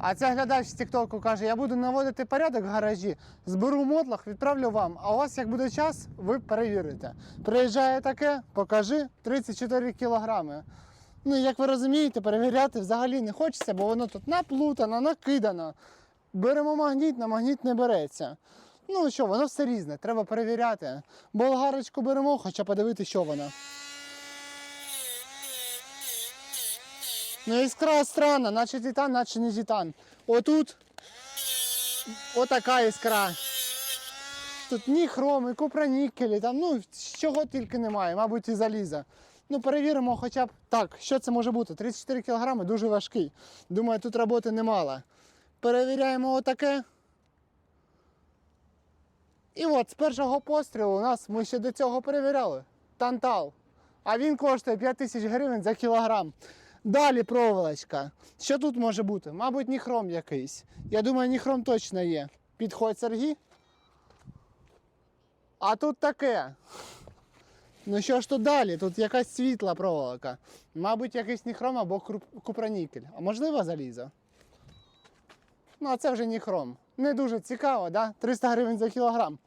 А цей глядач з Тіктоку каже: я буду наводити порядок в гаражі, зберу мотлах, відправлю вам. А у вас, як буде час, ви перевірите. Приїжджає таке, покажи 34 кілограми. Ну, як ви розумієте, перевіряти взагалі не хочеться, бо воно тут наплутано, накидано. Беремо магніт, на магніт не береться. Ну що, воно все різне, треба перевіряти. Болгарочку беремо, хоча подивити, що вона. Ну, іскра странна, наче титан, наче не титан. Отут отака іскра. Тут ні хром, і купранікелі, там, ну, чого тільки немає, мабуть, і заліза. Ну, перевіримо хоча б так, що це може бути. 34 кг дуже важкий. Думаю, тут роботи немало. Перевіряємо отаке. І от з першого пострілу у нас ми ще до цього перевіряли. Тантал. А він коштує 5 тисяч гривень за кілограм. Далі проволочка. Що тут може бути? Мабуть, ніхром якийсь. Я думаю, ніхром точно є. Підходь Сергій. А тут таке. Ну що ж тут далі? Тут якась світла проволока. Мабуть, якийсь ніхром або купранікель. А можливо залізо. Ну, а це вже ніхром. Не дуже цікаво, да? 300 гривень за кілограм.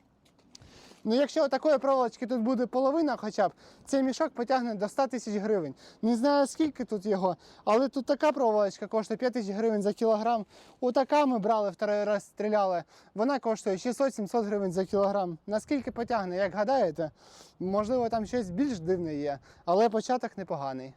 Ну, якщо такої проволочки тут буде половина хоча б, цей мішок потягне до 100 тисяч гривень. Не знаю скільки тут його, але тут така проволочка коштує 5 тисяч гривень за кілограм. Отака ми брали второй раз стріляли. Вона коштує 600-700 гривень за кілограм. Наскільки потягне, як гадаєте? Можливо, там щось більш дивне є, але початок непоганий.